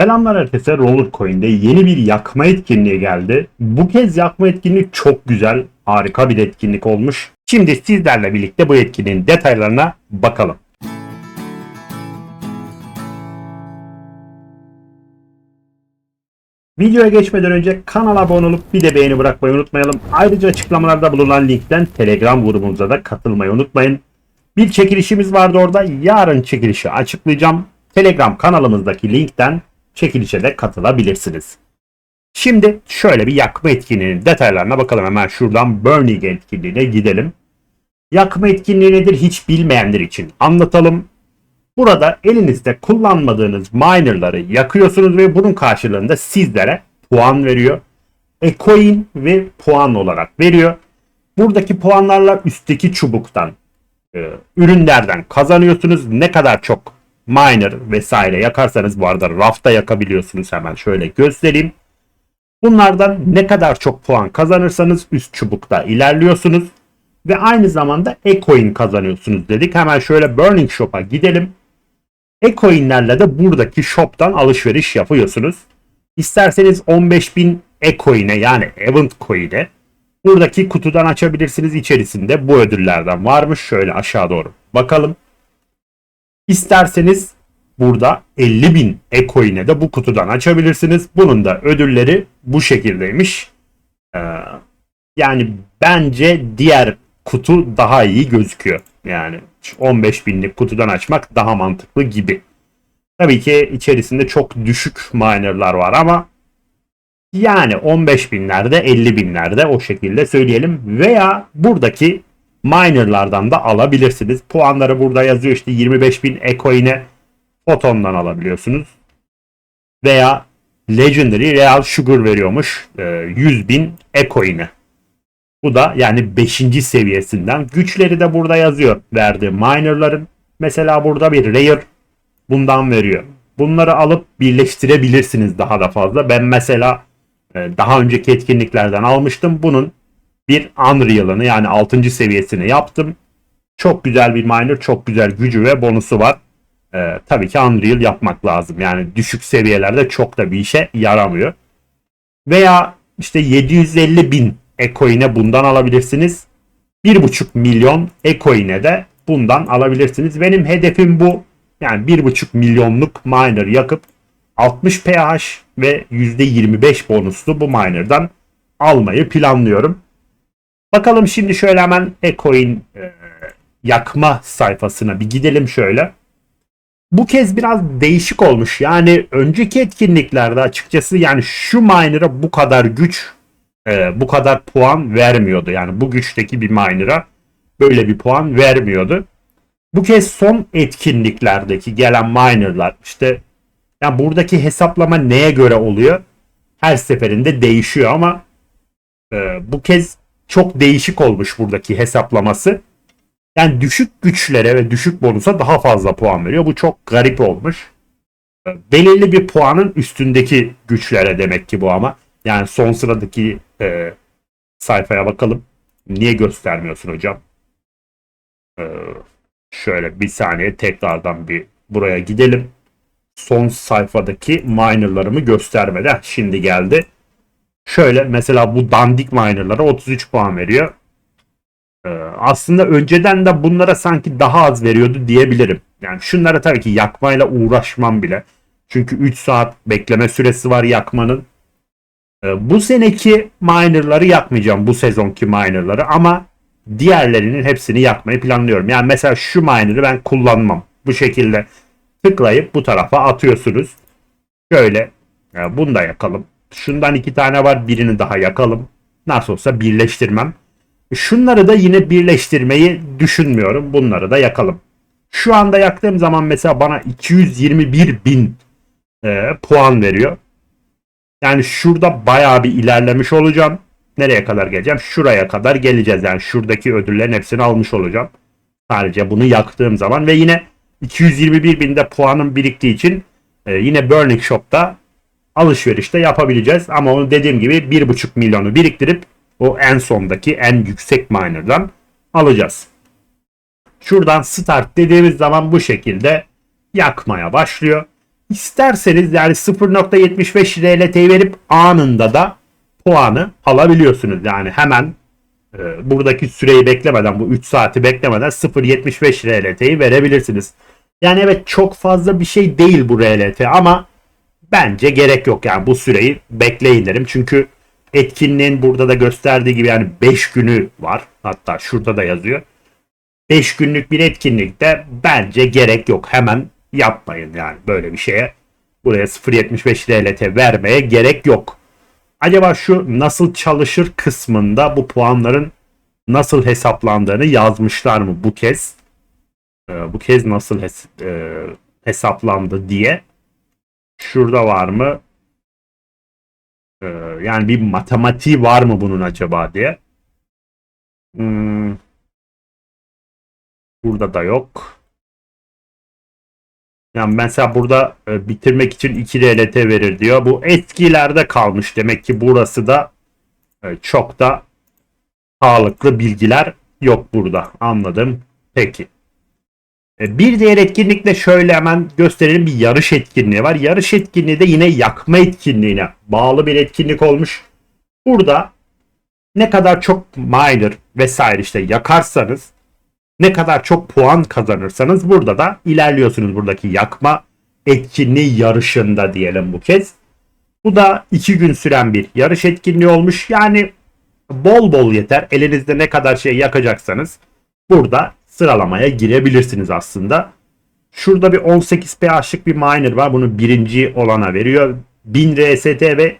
Selamlar herkese Rollercoin'de yeni bir yakma etkinliği geldi. Bu kez yakma etkinliği çok güzel, harika bir etkinlik olmuş. Şimdi sizlerle birlikte bu etkinliğin detaylarına bakalım. Videoya geçmeden önce kanala abone olup bir de beğeni bırakmayı unutmayalım. Ayrıca açıklamalarda bulunan linkten Telegram grubumuza da katılmayı unutmayın. Bir çekilişimiz vardı orada. Yarın çekilişi açıklayacağım. Telegram kanalımızdaki linkten çekilişe de katılabilirsiniz. Şimdi şöyle bir yakma etkinliğinin detaylarına bakalım. Hemen şuradan Burning etkinliğine gidelim. Yakma etkinliği nedir hiç bilmeyenler için anlatalım. Burada elinizde kullanmadığınız minerları yakıyorsunuz ve bunun karşılığında sizlere puan veriyor. E-coin ve puan olarak veriyor. Buradaki puanlarla üstteki çubuktan, e, ürünlerden kazanıyorsunuz. Ne kadar çok miner vesaire yakarsanız bu arada rafta yakabiliyorsunuz hemen şöyle göstereyim. Bunlardan ne kadar çok puan kazanırsanız üst çubukta ilerliyorsunuz ve aynı zamanda e-coin kazanıyorsunuz dedik. Hemen şöyle Burning Shop'a gidelim. E-coin'lerle de buradaki shop'tan alışveriş yapıyorsunuz. İsterseniz 15.000 e-coin'e yani event coin'e buradaki kutudan açabilirsiniz. İçerisinde bu ödüllerden varmış. Şöyle aşağı doğru bakalım. İsterseniz burada 50 bin e-coin'e de bu kutudan açabilirsiniz. Bunun da ödülleri bu şekildeymiş. Ee, yani bence diğer kutu daha iyi gözüküyor. Yani 15 binlik kutudan açmak daha mantıklı gibi. Tabii ki içerisinde çok düşük minerlar var ama yani 15 binlerde 50 binlerde o şekilde söyleyelim. Veya buradaki minerlardan da alabilirsiniz. Puanları burada yazıyor işte 25 bin ecoin'e Photon'dan alabiliyorsunuz. Veya Legendary Real Sugar veriyormuş 100 bin ecoin'e. Bu da yani 5. seviyesinden. Güçleri de burada yazıyor verdiği minerların. Mesela burada bir rare bundan veriyor. Bunları alıp birleştirebilirsiniz daha da fazla. Ben mesela e, daha önceki etkinliklerden almıştım. Bunun bir Unreal'ını yani 6. seviyesini yaptım. Çok güzel bir miner, çok güzel gücü ve bonusu var. Ee, tabii ki Unreal yapmak lazım. Yani düşük seviyelerde çok da bir işe yaramıyor. Veya işte 750 bin ecoin'e bundan alabilirsiniz. 1,5 milyon ecoin'e de bundan alabilirsiniz. Benim hedefim bu. Yani 1,5 milyonluk miner yakıp 60 pH ve %25 bonuslu bu miner'dan almayı planlıyorum. Bakalım şimdi şöyle hemen ecoin e, yakma sayfasına bir gidelim şöyle. Bu kez biraz değişik olmuş. Yani önceki etkinliklerde açıkçası yani şu miner'a bu kadar güç e, bu kadar puan vermiyordu. Yani bu güçteki bir miner'a böyle bir puan vermiyordu. Bu kez son etkinliklerdeki gelen miner'lar işte yani buradaki hesaplama neye göre oluyor? Her seferinde değişiyor ama e, bu kez çok değişik olmuş buradaki hesaplaması. Yani düşük güçlere ve düşük bonusa daha fazla puan veriyor. Bu çok garip olmuş. Belirli bir puanın üstündeki güçlere demek ki bu ama. Yani son sıradaki e, sayfaya bakalım. Niye göstermiyorsun hocam? E, şöyle bir saniye tekrardan bir buraya gidelim. Son sayfadaki minerlarımı göstermeden şimdi geldi. Şöyle mesela bu dandik minerlara 33 puan veriyor. Ee, aslında önceden de bunlara sanki daha az veriyordu diyebilirim. Yani şunlara tabii ki yakmayla uğraşmam bile. Çünkü 3 saat bekleme süresi var yakmanın. Ee, bu seneki minerları yakmayacağım bu sezonki minerları ama diğerlerinin hepsini yakmayı planlıyorum. Yani mesela şu miner'ı ben kullanmam. Bu şekilde tıklayıp bu tarafa atıyorsunuz. Şöyle yani bunu da yakalım. Şundan iki tane var birini daha yakalım. Nasıl olsa birleştirmem. Şunları da yine birleştirmeyi düşünmüyorum. Bunları da yakalım. Şu anda yaktığım zaman mesela bana 221 bin e, puan veriyor. Yani şurada bayağı bir ilerlemiş olacağım. Nereye kadar geleceğim? Şuraya kadar geleceğiz. Yani şuradaki ödüllerin hepsini almış olacağım. Sadece bunu yaktığım zaman ve yine 221 binde puanım biriktiği için e, yine Burning Shop'ta alışverişte yapabileceğiz. Ama onu dediğim gibi 1,5 milyonu biriktirip o en sondaki en yüksek miner'dan alacağız. Şuradan start dediğimiz zaman bu şekilde yakmaya başlıyor. isterseniz yani 0.75 RLT'yi verip anında da puanı alabiliyorsunuz. Yani hemen e, buradaki süreyi beklemeden bu 3 saati beklemeden 0.75 RLT'yi verebilirsiniz. Yani evet çok fazla bir şey değil bu RLT ama bence gerek yok yani bu süreyi bekleyin derim. Çünkü etkinliğin burada da gösterdiği gibi yani 5 günü var. Hatta şurada da yazıyor. 5 günlük bir etkinlikte bence gerek yok. Hemen yapmayın yani böyle bir şeye. Buraya 0.75 RLT vermeye gerek yok. Acaba şu nasıl çalışır kısmında bu puanların nasıl hesaplandığını yazmışlar mı bu kez? Ee, bu kez nasıl hes- e, hesaplandı diye. Şurada var mı? Ee, yani bir matematiği var mı bunun acaba diye. Hmm. Burada da yok. Yani mesela burada e, bitirmek için 2 RLT verir diyor. Bu eskilerde kalmış. Demek ki burası da e, çok da sağlıklı bilgiler yok burada. Anladım. Peki. E, bir diğer etkinlikle şöyle hemen gösterelim bir yarış etkinliği var. Yarış etkinliği de yine yakma etkinliğine bağlı bir etkinlik olmuş. Burada ne kadar çok miner vesaire işte yakarsanız ne kadar çok puan kazanırsanız burada da ilerliyorsunuz buradaki yakma etkinliği yarışında diyelim bu kez. Bu da iki gün süren bir yarış etkinliği olmuş. Yani bol bol yeter. Elinizde ne kadar şey yakacaksanız burada sıralamaya girebilirsiniz aslında. Şurada bir 18 pH'lık bir miner var. Bunu birinci olana veriyor. 1000 RST ve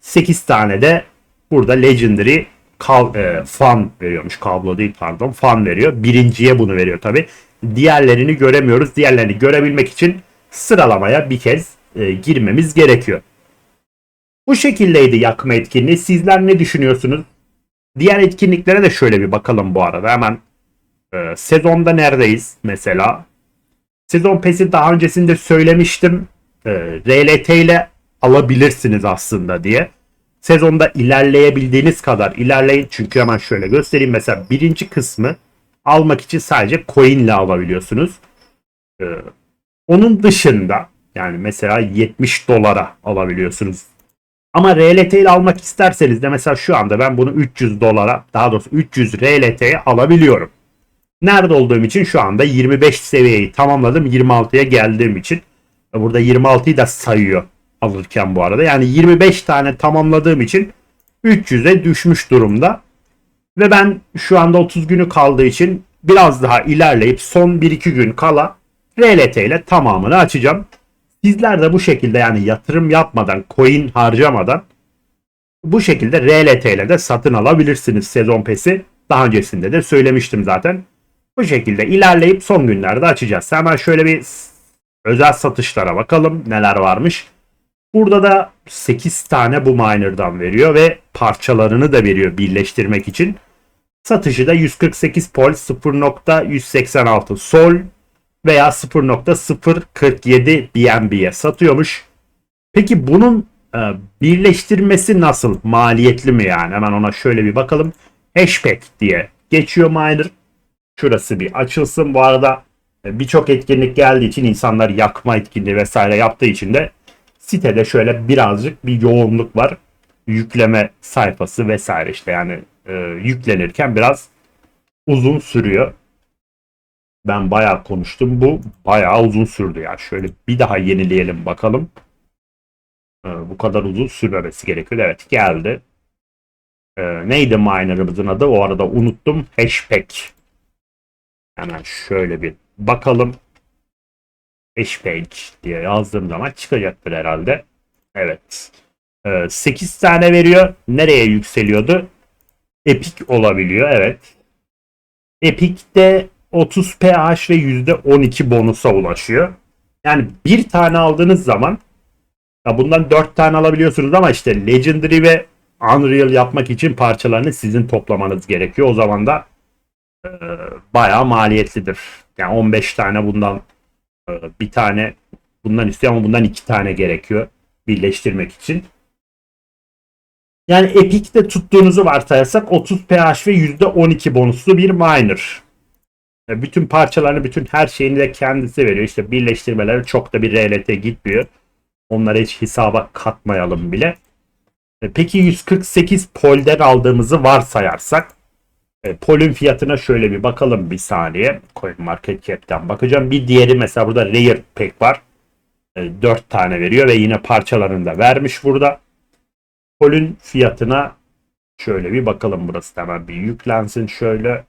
8 tane de burada Legendary kal, e, fan veriyormuş. Kablo değil pardon. Fan veriyor. Birinciye bunu veriyor tabi. Diğerlerini göremiyoruz. Diğerlerini görebilmek için sıralamaya bir kez e, girmemiz gerekiyor. Bu şekildeydi yakma etkinliği. Sizler ne düşünüyorsunuz? Diğer etkinliklere de şöyle bir bakalım bu arada. Hemen e, sezonda neredeyiz mesela? Sezon pesi daha öncesinde söylemiştim. E, RLT ile alabilirsiniz aslında diye. Sezonda ilerleyebildiğiniz kadar ilerleyin. Çünkü hemen şöyle göstereyim. Mesela birinci kısmı almak için sadece coin ile alabiliyorsunuz. E, onun dışında yani mesela 70 dolara alabiliyorsunuz. Ama RLT ile almak isterseniz de mesela şu anda ben bunu 300 dolara daha doğrusu 300 RLT'ye alabiliyorum. Nerede olduğum için şu anda 25 seviyeyi tamamladım. 26'ya geldiğim için. Burada 26'yı da sayıyor alırken bu arada. Yani 25 tane tamamladığım için 300'e düşmüş durumda. Ve ben şu anda 30 günü kaldığı için biraz daha ilerleyip son 1-2 gün kala RLT ile tamamını açacağım. Sizler de bu şekilde yani yatırım yapmadan, coin harcamadan bu şekilde RLT ile de satın alabilirsiniz sezon pesi. Daha öncesinde de söylemiştim zaten. Bu şekilde ilerleyip son günlerde açacağız. Hemen şöyle bir özel satışlara bakalım neler varmış. Burada da 8 tane bu miner'dan veriyor ve parçalarını da veriyor birleştirmek için. Satışı da 148 pol 0.186 sol veya 0.047 BNB'ye satıyormuş. Peki bunun e, birleştirmesi nasıl? Maliyetli mi yani? Hemen ona şöyle bir bakalım. Hashpack diye geçiyor miner. Şurası bir açılsın. Bu arada e, birçok etkinlik geldiği için insanlar yakma etkinliği vesaire yaptığı için de sitede şöyle birazcık bir yoğunluk var. Yükleme sayfası vesaire işte yani e, yüklenirken biraz uzun sürüyor. Ben bayağı konuştum. Bu bayağı uzun sürdü ya. Şöyle bir daha yenileyelim bakalım. E, bu kadar uzun sürmemesi gerekiyor. Evet geldi. E, neydi miner'ımızın adı? O arada unuttum. Hashpack. Hemen şöyle bir bakalım. Hashpack diye yazdığım zaman çıkacaktır herhalde. Evet. E, 8 tane veriyor. Nereye yükseliyordu? Epic olabiliyor. Evet. Epic'te 30 pH ve %12 bonusa ulaşıyor. Yani bir tane aldığınız zaman ya bundan 4 tane alabiliyorsunuz ama işte Legendary ve Unreal yapmak için parçalarını sizin toplamanız gerekiyor. O zaman da e, bayağı maliyetlidir. Yani 15 tane bundan e, bir tane bundan istiyor ama bundan 2 tane gerekiyor birleştirmek için. Yani Epic'te tuttuğunuzu varsayarsak 30 pH ve %12 bonuslu bir miner. E, Bütün parçalarını, bütün her şeyini de kendisi veriyor. İşte birleştirmeleri çok da bir RLT gitmiyor. Onları hiç hesaba katmayalım bile. E, Peki 148 polden aldığımızı varsayarsak e, polün fiyatına şöyle bir bakalım bir saniye. Coin Market Cap'ten bakacağım. Bir diğeri mesela burada Rare Pack var. 4 tane veriyor ve yine parçalarını da vermiş burada. Polün fiyatına şöyle bir bakalım burası da hemen bir yüklensin şöyle.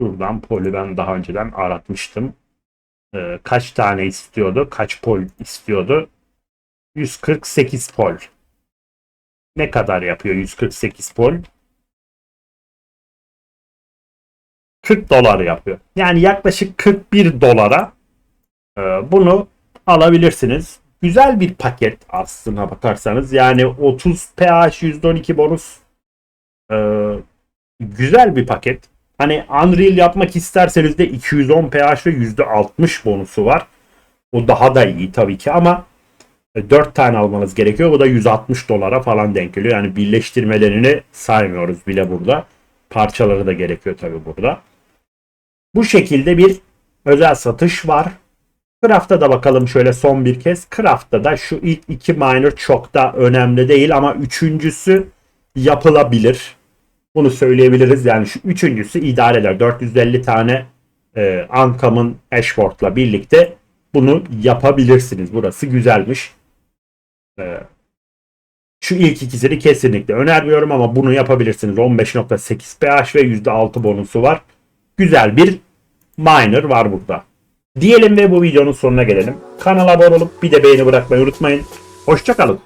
Şuradan polü ben daha önceden aratmıştım. E, kaç tane istiyordu? Kaç pol istiyordu? 148 pol. Ne kadar yapıyor 148 pol? 40 dolar yapıyor. Yani yaklaşık 41 dolara e, bunu alabilirsiniz. Güzel bir paket aslına bakarsanız. Yani 30 pH %12 bonus e, güzel bir paket. Hani Unreal yapmak isterseniz de 210 pH ve %60 bonusu var. O daha da iyi tabii ki ama 4 tane almanız gerekiyor. Bu da 160 dolara falan denk geliyor. Yani birleştirmelerini saymıyoruz bile burada. Parçaları da gerekiyor tabii burada. Bu şekilde bir özel satış var. Craft'a da bakalım şöyle son bir kez. Craft'ta da şu ilk iki minor çok da önemli değil ama üçüncüsü yapılabilir. Bunu söyleyebiliriz. Yani şu üçüncüsü idare eder. 450 tane e, Ankam'ın Ashford'la birlikte bunu yapabilirsiniz. Burası güzelmiş. E, şu ilk ikisini kesinlikle önermiyorum ama bunu yapabilirsiniz. 15.8 pH ve %6 bonusu var. Güzel bir minor var burada. Diyelim ve bu videonun sonuna gelelim. Kanala abone olup bir de beğeni bırakmayı unutmayın. Hoşçakalın.